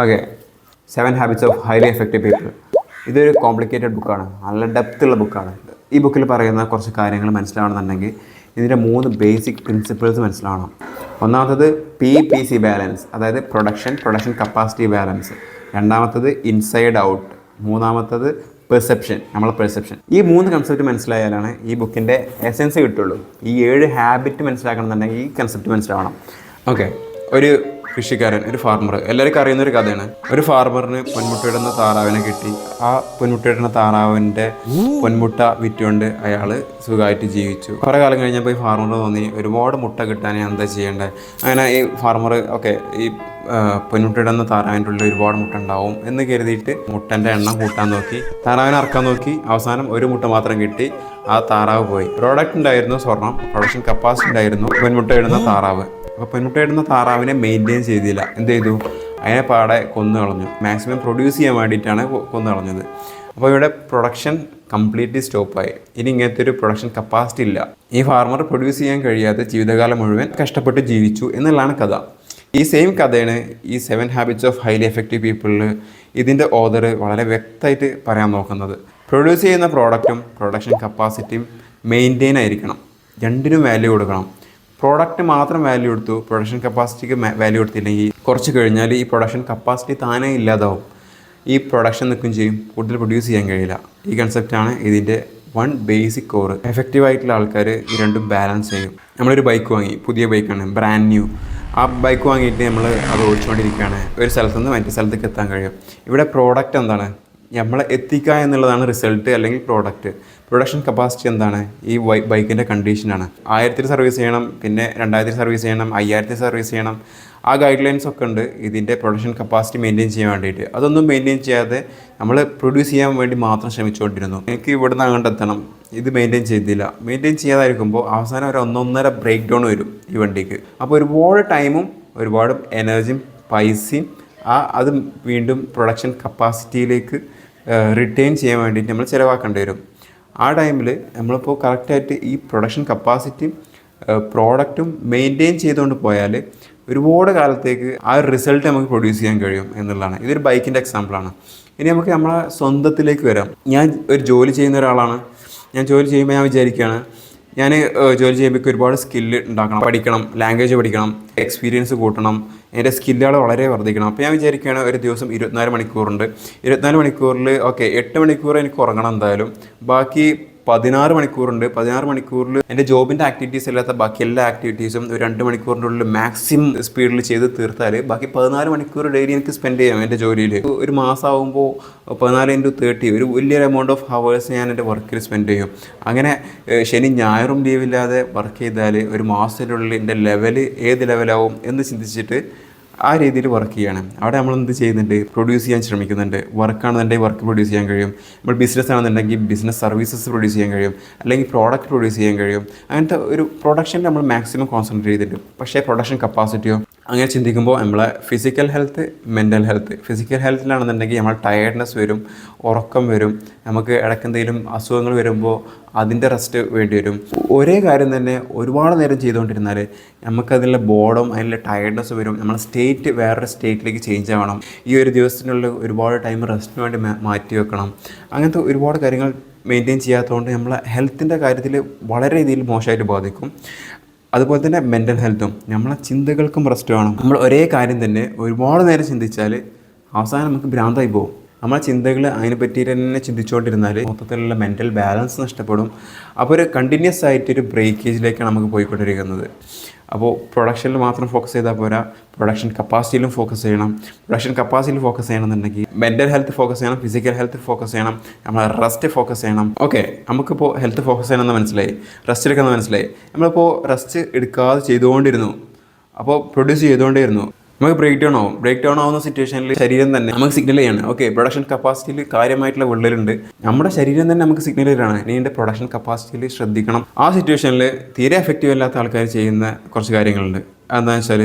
Okay seven habits of highly effective people ഇതൊരു complicated ബുക്കാണ് നല്ല ഡെപ്ത് ഉള്ള ബുക്കാണ് ഈ ബുക്കിൽ പറയുന്ന കുറച്ച് കാര്യങ്ങൾ മനസ്സിലാവണമെന്നുണ്ടെങ്കിൽ ഇതിന്റെ മൂന്ന് ബേസിക് പ്രിൻസിപ്പിൾസ് മനസ്സിലാവണം. ഒന്നാമത്തത് പി പി സി ബാലൻസ് അതായത് പ്രൊഡക്ഷൻ പ്രൊഡക്ഷൻ കപ്പാസിറ്റി ബാലൻസ് രണ്ടാമത്തത് ഇൻസൈഡ് ഔട്ട് മൂന്നാമത്തത് പെർസെപ്ഷൻ നമ്മളെ പെർസെപ്ഷൻ ഈ മൂന്ന് കൺസെപ്റ്റ് മനസ്സിലായാലാണ് ഈ ബുക്കിന്റെ എസെൻസ് കിട്ടുള്ളൂ. ഈ ഏഴ് ഹാബിറ്റ് മനസ്സിലാക്കണമെന്നുണ്ടെങ്കിൽ ഈ കൺസെപ്റ്റ് മനസ്സിലാവണം. ഓക്കെ ഒരു കൃഷിക്കാരൻ ഒരു ഫാർമർ എല്ലാവർക്കും അറിയുന്ന ഒരു കഥയാണ്. ഒരു ഫാർമറിന് പൊന്മുട്ടയിടുന്ന താറാവിനെ കിട്ടി. ആ പൊന്മുട്ടയിടുന്ന താറാവിന്റെ പൊന്മുട്ട വിറ്റുകൊണ്ട് അയാൾ സുഖമായിട്ട് ജീവിച്ചു. കുറേ കാലം കഴിഞ്ഞപ്പോൾ ഈ ഫാർമർ തോന്നി ഒരുപാട് മുട്ട കിട്ടാൻ ഞാൻ എന്താ ചെയ്യേണ്ടത് അങ്ങനെ ഈ ഫാർമർ ഓക്കെ ഈ പൊന്മുട്ടയിടുന്ന താറാവിന്റെ ഉള്ളിൽ ഒരുപാട് മുട്ട ഉണ്ടാവും എന്ന് കരുതിയിട്ട് മുട്ടന്റെ എണ്ണം കൂട്ടാൻ നോക്കി. താറാവിനെ അറക്കാൻ നോക്കി. അവസാനം ഒരു മുട്ട മാത്രം കിട്ടി. ആ താറാവ് പോയി. പ്രോഡക്റ്റ് ഉണ്ടായിരുന്നു സ്വർണം. പ്രൊഡക്ഷൻ കപ്പാസിറ്റി ഉണ്ടായിരുന്നു. പൊന്മുട്ടയിടുന്ന താറാവ്. അപ്പോൾ പെൺകുട്ടിയായിരുന്ന താറാവിനെ മെയിന്റെയിൻ ചെയ്തില്ല. എന്ത് ചെയ്തു? അതിനെ പാടെ കൊന്നു കളഞ്ഞു. മാക്സിമം പ്രൊഡ്യൂസ് ചെയ്യാൻ വേണ്ടിയിട്ടാണ് കൊന്നു കളഞ്ഞത്. അപ്പോൾ ഇവിടെ പ്രൊഡക്ഷൻ കംപ്ലീറ്റ്ലി സ്റ്റോപ്പായി ഇനി ഇങ്ങനത്തെ ഒരു പ്രൊഡക്ഷൻ കപ്പാസിറ്റി ഇല്ല. ഈ ഫാർമർ പ്രൊഡ്യൂസ് ചെയ്യാൻ കഴിയാതെ ജീവിതകാലം മുഴുവൻ കഷ്ടപ്പെട്ട് ജീവിച്ചു എന്നുള്ളതാണ് കഥ. ഈ സെയിം കഥയാണ് ഈ seven habits of highly effective പീപ്പിളിൽ ഇതിന്റെ ഓദർ വളരെ വ്യക്തമായിട്ട് പറയാൻ നോക്കുന്നത്. പ്രൊഡ്യൂസ് ചെയ്യുന്ന പ്രോഡക്റ്റും പ്രൊഡക്ഷൻ കപ്പാസിറ്റിയും മെയിന്റെയിൻ ആയിരിക്കണം. രണ്ടിനും വാല്യൂ കൊടുക്കണം. പ്രോഡക്റ്റ് മാത്രം വാല്യൂ എടുത്തു. പ്രൊഡക്ഷൻ കപ്പാസിറ്റിക്ക് വാല്യൂ എടുത്തില്ലെങ്കിൽ കുറച്ച് കഴിഞ്ഞാൽ ഈ പ്രൊഡക്ഷൻ കപ്പാസിറ്റി താനേ ഇല്ലാതാവും. ഈ പ്രൊഡക്ഷൻ നിൽക്കുകയും ചെയ്യും. കൂടുതൽ പ്രൊഡ്യൂസ് ചെയ്യാൻ കഴിയില്ല. ഈ കൺസെപ്റ്റാണ് ഇതിന്റെ വൺ ബേസിക് കോർ എഫക്റ്റീവ് ആയിട്ടുള്ള ആൾക്കാർ ഈ രണ്ടും ബാലൻസ് ചെയ്യും. നമ്മളൊരു ബൈക്ക് വാങ്ങി. പുതിയ ബൈക്കാണ് ബ്രാൻഡ് ന്യൂ ആ ബൈക്ക് വാങ്ങിയിട്ട് നമ്മൾ അത് ഓടിച്ചുകൊണ്ടിരിക്കുകയാണ്. ഒരു സ്ഥലത്തുനിന്ന് നിന്ന് മറ്റേ സ്ഥലത്തേക്ക് എത്താൻ കഴിയും. ഇവിടെ പ്രോഡക്റ്റ് എന്താണ്? നമ്മളെ എത്തിക്കുക എന്നുള്ളതാണ് റിസൾട്ട് അല്ലെങ്കിൽ പ്രോഡക്റ്റ് പ്രൊഡക്ഷൻ കപ്പാസിറ്റി എന്താണ്? ഈ ബൈക്കിന്റെ കണ്ടീഷനാണ് ആയിരത്തിൽ സർവീസ് ചെയ്യണം പിന്നെ രണ്ടായിരത്തിൽ സർവീസ് ചെയ്യണം അയ്യായിരത്തിൽ സർവീസ് ചെയ്യണം. ആ ഗൈഡ് ലൈൻസ് ഒക്കെ ഉണ്ട്. ഇതിന്റെ പ്രൊഡക്ഷൻ കപ്പാസിറ്റി മെയിന്റെയിൻ ചെയ്യാൻ വേണ്ടിയിട്ട്. അതൊന്നും മെയിന്റെയിൻ ചെയ്യാതെ നമ്മൾ പ്രൊഡ്യൂസ് ചെയ്യാൻ വേണ്ടി മാത്രം ശ്രമിച്ചുകൊണ്ടിരുന്നു. എനിക്ക് ഇവിടുന്ന് അങ്ങോട്ട് എത്തണം. ഇത് മെയിന്റെയിൻ ചെയ്തില്ല. മെയിന്റെയിൻ ചെയ്യാതായിരിക്കുമ്പോൾ അവസാനം ഒരു ഒന്നൊന്നര ബ്രേക്ക് ഡൗൺ വരും ഈ വണ്ടിക്ക്. അപ്പോൾ ഒരുപാട് ടൈമും ഒരുപാട് എനർജിയും പൈസയും ആ അത് വീണ്ടും പ്രൊഡക്ഷൻ കപ്പാസിറ്റിയിലേക്ക് റിട്ടേൺ ചെയ്യാൻ വേണ്ടിയിട്ട് നമ്മൾ ചിലവാക്കേണ്ടി വരും. ആ ടൈമിൽ നമ്മളിപ്പോൾ കറക്റ്റായിട്ട് ഈ പ്രൊഡക്ഷൻ കപ്പാസിറ്റിയും പ്രോഡക്റ്റും മെയിന്റെയിൻ ചെയ്തുകൊണ്ട് പോയാൽ ഒരുപാട് കാലത്തേക്ക് ആ ഒരു റിസൾട്ട് നമുക്ക് പ്രൊഡ്യൂസ് ചെയ്യാൻ കഴിയും എന്നുള്ളതാണ്. ഇതൊരു ബൈക്കിന്റെ എക്സാമ്പിളാണ് ഇനി നമുക്ക് നമ്മളെ സ്വന്തത്തിലേക്ക് വരാം. ഞാൻ ഒരു ജോലി ചെയ്യുന്ന ഒരാളാണ്. ഞാൻ ജോലി ചെയ്യുമ്പോൾ ഞാൻ വിചാരിക്കുകയാണ് ഞാൻ ജോലി ചെയ്യുമ്പോൾ ഒരുപാട് സ്കില്ല് ഉണ്ടാക്കണം. പഠിക്കണം ലാംഗ്വേജ് പഠിക്കണം എക്സ്പീരിയൻസ് കൂട്ടണം. എന്റെ സ്കില്ലുകൾ വളരെ വർദ്ധിക്കണം. അപ്പോൾ ഞാൻ വിചാരിക്കുകയാണ് ഒരു ദിവസം ഇരുപത്തിനാല് മണിക്കൂറുണ്ട്. ഇരുപത്തിനാല് മണിക്കൂറിൽ ഓക്കെ എട്ട് മണിക്കൂർ എനിക്ക് ഉറങ്ങണം എന്തായാലും. ബാക്കി പതിനാറ് മണിക്കൂറുണ്ട്. പതിനാറ് മണിക്കൂറിൽ എന്റെ ജോബിന്റെ ആക്ടിവിറ്റീസ് അല്ലാത്ത ബാക്കി എല്ലാ ആക്ടിവിറ്റീസും ഒരു രണ്ട് മണിക്കൂറിന്റെ ഉള്ളിൽ മാക്സിമം സ്പീഡിൽ ചെയ്ത് തീർത്താൽ ബാക്കി പതിനാല് മണിക്കൂർ ഡെയിലി എനിക്ക് സ്പെൻഡ് ചെയ്യാം എന്റെ ജോലിയിൽ ഒരു മാസമാകുമ്പോൾ പതിനാല് ഇന്റു തേർട്ടി ഒരു വലിയൊരു എമൗണ്ട് ഓഫ് ഹവേഴ്സ് ഞാൻ എന്റെ വർക്കിൽ സ്പെൻഡ് ചെയ്യും. അങ്ങനെ ശനി ഞായറും ലീവില്ലാതെ വർക്ക് ചെയ്താൽ ഒരു മാസത്തിനുള്ളിൽ എന്റെ ലെവൽ ഏത് ലെവലാവും എന്ന് ചിന്തിച്ചിട്ട് ആ രീതിയിൽ വർക്ക് ചെയ്യണം. അവിടെ നമ്മൾ എന്ത് ചെയ്യുന്നുണ്ട്? പ്രൊഡ്യൂസ് ചെയ്യാൻ ശ്രമിക്കുന്നുണ്ട്. വർക്കാണെന്നുണ്ടെങ്കിൽ വർക്ക് പ്രൊഡ്യൂസ് ചെയ്യാൻ കഴിയും. നമ്മൾ ബിസിനസ് ആണെന്നുണ്ടെങ്കിൽ ബിസിനസ് സർവീസസ് പ്രൊഡ്യൂസ് ചെയ്യാൻ കഴിയും. അല്ലെങ്കിൽ പ്രോഡക്റ്റ് പ്രൊഡ്യൂസ് ചെയ്യാൻ കഴിയും. അങ്ങനത്തെ ഒരു പ്രൊഡക്ഷനിൽ നമ്മൾ മാക്സിമം കോൺസെൻട്രേറ്റ് ചെയ്തിട്ടുണ്ട്. പക്ഷേ പ്രൊഡക്ഷൻ കപ്പാസിറ്റിയോ അങ്ങനെ ചിന്തിക്കുമ്പോൾ നമ്മളെ physical health mental health physical ഹെൽത്തിലാണെന്നുണ്ടെങ്കിൽ നമ്മൾ ടയേർഡ്നെസ് വരും ഉറക്കം വരും നമുക്ക് ഇടയ്ക്ക് എന്തെങ്കിലും അസുഖങ്ങൾ വരുമ്പോൾ അതിന്റെ റെസ്റ്റ് വേണ്ടി വരും. ഒരേ കാര്യം തന്നെ ഒരുപാട് നേരം ചെയ്തുകൊണ്ടിരുന്നാൽ നമുക്കതിലെ ബോർഡും അതിലെ ടയേർഡ്നെസ് വരും. നമ്മൾ സ്റ്റേറ്റ് വേറൊരു സ്റ്റേറ്റിലേക്ക് ചേഞ്ച് ആവണം. ഈ ഒരു ദിവസത്തിനുള്ളിൽ ഒരുപാട് ടൈം റെസ്റ്റിന് വേണ്ടി മാറ്റി വെക്കണം. അങ്ങനത്തെ ഒരുപാട് കാര്യങ്ങൾ മെയിന്റെയിൻ ചെയ്യാത്തതുകൊണ്ട് നമ്മളെ ഹെൽത്തിന്റെ കാര്യത്തിൽ വളരെ രീതിയിൽ മോശമായിട്ട് ബാധിക്കും. അതുപോലെ തന്നെ മെന്റൽ ഹെൽത്തും നമ്മളെ ചിന്തകൾക്കും റെസ്റ്റ് വേണം. നമ്മൾ ഒരേ കാര്യം തന്നെ ഒരുപാട് നേരം ചിന്തിച്ചാൽ അവസാനം നമുക്ക് ഭ്രാന്തായി പോകും. നമ്മളെ ചിന്തകൾ അതിനെ പറ്റി തന്നെ ചിന്തിച്ചുകൊണ്ടിരുന്നാൽ മൊത്തത്തിലുള്ള മെന്റൽ ബാലൻസ് നഷ്ടപ്പെടും. അപ്പോൾ ഒരു കണ്ടിന്യൂസ് ആയിട്ടൊരു ബ്രേക്കേജിലേക്കാണ് നമുക്ക് പോയിക്കൊണ്ടിരിക്കുന്നത്. അപ്പോൾ പ്രൊഡക്ഷനിൽ മാത്രം ഫോക്കസ് ചെയ്താൽ പോരാ. പ്രൊഡക്ഷൻ കപ്പാസിറ്റിയിലും ഫോക്കസ് ചെയ്യണം. പ്രൊഡക്ഷൻ കപ്പാസിറ്റിയിൽ ഫോക്കസ് ചെയ്യണമെന്നുണ്ടെങ്കിൽ മെന്റൽ ഹെൽത്ത് ഫോക്കസ് ചെയ്യണം ഫിസിക്കൽ ഹെൽത്ത് ഫോക്കസ് ചെയ്യണം നമ്മൾ റെസ്റ്റ് ഫോക്കസ് ചെയ്യണം. ഓക്കെ നമുക്കിപ്പോൾ ഹെൽത്ത് ഫോക്കസ് ചെയ്യണമെന്ന് മനസ്സിലായി. റെസ്റ്റ് എടുക്കുന്നത് മനസ്സിലായി. നമ്മളിപ്പോൾ റെസ്റ്റ് എടുക്കാതെ ചെയ്തുകൊണ്ടിരുന്നു. അപ്പോൾ പ്രൊഡ്യൂസ് ചെയ്തുകൊണ്ടേയിരുന്നു. നമുക്ക് ബ്രേക്ക് ഡൗൺ ആവും. ബ്രേക്ക് ഡൗൺ ആവുന്ന സിറ്റുവേഷനിൽ ശരീരം തന്നെ നമുക്ക് സിഗ്നൽ ചെയ്യാണ്. ഓക്കെ പ്രൊഡക്ഷൻ കപ്പാസിറ്റിയിൽ കാര്യമായിട്ടുള്ള വിള്ളലുണ്ട്. നമ്മുടെ ശരീരം തന്നെ നമുക്ക് സിഗ്നൽ തരാണ് ഇനി എന്റെ പ്രൊഡക്ഷൻ കപ്പാസിറ്റിയിൽ ശ്രദ്ധിക്കണം. ആ സിറ്റുവേഷനിൽ തീരെ എഫക്റ്റീവ് അല്ലാത്ത ആൾക്കാർ ചെയ്യുന്ന കുറച്ച് കാര്യങ്ങളുണ്ട്. എന്താണെന്ന് വെച്ചാൽ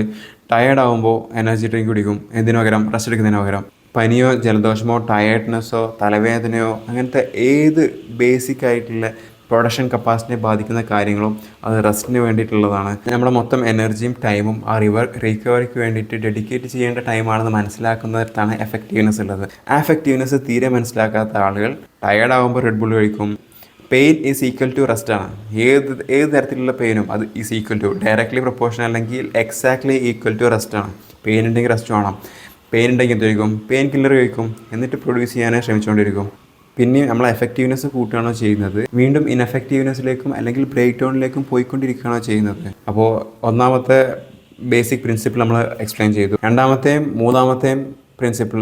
ടയേർഡ് ആകുമ്പോൾ എനർജി ഡ്രിങ്ക് കുടിക്കും. എന്തിനു പകരം? റെസ്റ്റ് എടുക്കുന്നതിന് പകരം. പനിയോ ജലദോഷമോ ടയേർഡ്നെസ്സോ തലവേദനയോ അങ്ങനത്തെ ഏത് ബേസിക് ആയിട്ടുള്ള പ്രൊഡക്ഷൻ കപ്പാസിറ്റിയെ ബാധിക്കുന്ന കാര്യങ്ങളും അത് റെസ്റ്റിന് വേണ്ടിയിട്ടുള്ളതാണ്. നമ്മുടെ മൊത്തം എനർജിയും ടൈമും ആ റിവർ റിക്കവറിക്ക് വേണ്ടിയിട്ട് ഡെഡിക്കേറ്റ് ചെയ്യേണ്ട ടൈമാണെന്ന് മനസ്സിലാക്കുന്നിടത്താണ് എഫക്റ്റീവ്നെസ് ഉള്ളത്. ആ എഫക്റ്റീവ്നെസ് തീരെ മനസ്സിലാക്കാത്ത ആളുകൾ ടയേർഡ് ആകുമ്പോൾ റെഡ് ബുൾ കഴിക്കും. Pain is equal to rest ആണ്. ഏത് ഏത് തരത്തിലുള്ള പെയിനും അത് is equal to directly proportion അല്ലെങ്കിൽ എക്സാക്ട്ലി ഈക്വൽ ടു റെസ്റ്റ് ആണ്. പെയിൻ ഉണ്ടെങ്കിൽ റെസ്റ്റ് വേണം. പെയിൻ ഉണ്ടെങ്കിൽ എന്ത് കഴിക്കും? പെയിൻ കില്ലർ കഴിക്കും. എന്നിട്ട് പ്രൊഡ്യൂസ് ചെയ്യാനേ ശ്രമിച്ചുകൊണ്ടിരിക്കും. പിന്നെയും നമ്മൾ എഫക്റ്റീവ്നെസ് കൂട്ടുകയാണോ ചെയ്യുന്നത്? വീണ്ടും ഇൻഎഫക്റ്റീവ്നെസ്സിലേക്കും അല്ലെങ്കിൽ ബ്രേക്ക് ഡൗണിലേക്കും പോയിക്കൊണ്ടിരിക്കുകയാണോ ചെയ്യുന്നത്? അപ്പോൾ ഒന്നാമത്തെ ബേസിക് പ്രിൻസിപ്പിൾ നമ്മൾ എക്സ്പ്ലെയിൻ ചെയ്തു. രണ്ടാമത്തെയും മൂന്നാമത്തെയും പ്രിൻസിപ്പിൾ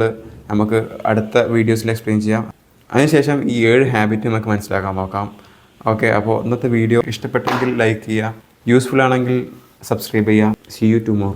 നമുക്ക് അടുത്ത വീഡിയോസിൽ എക്സ്പ്ലെയിൻ ചെയ്യാം. അതിനുശേഷം ഈ ഏഴ് ഹാബിറ്റ് നമുക്ക് മനസ്സിലാക്കാൻ നോക്കാം. ഓക്കെ അപ്പോൾ ഇന്നത്തെ വീഡിയോ ഇഷ്ടപ്പെട്ടെങ്കിൽ ലൈക്ക് ചെയ്യുക. യൂസ്ഫുൾ ആണെങ്കിൽ സബ്സ്ക്രൈബ് ചെയ്യുക. C you tomorrow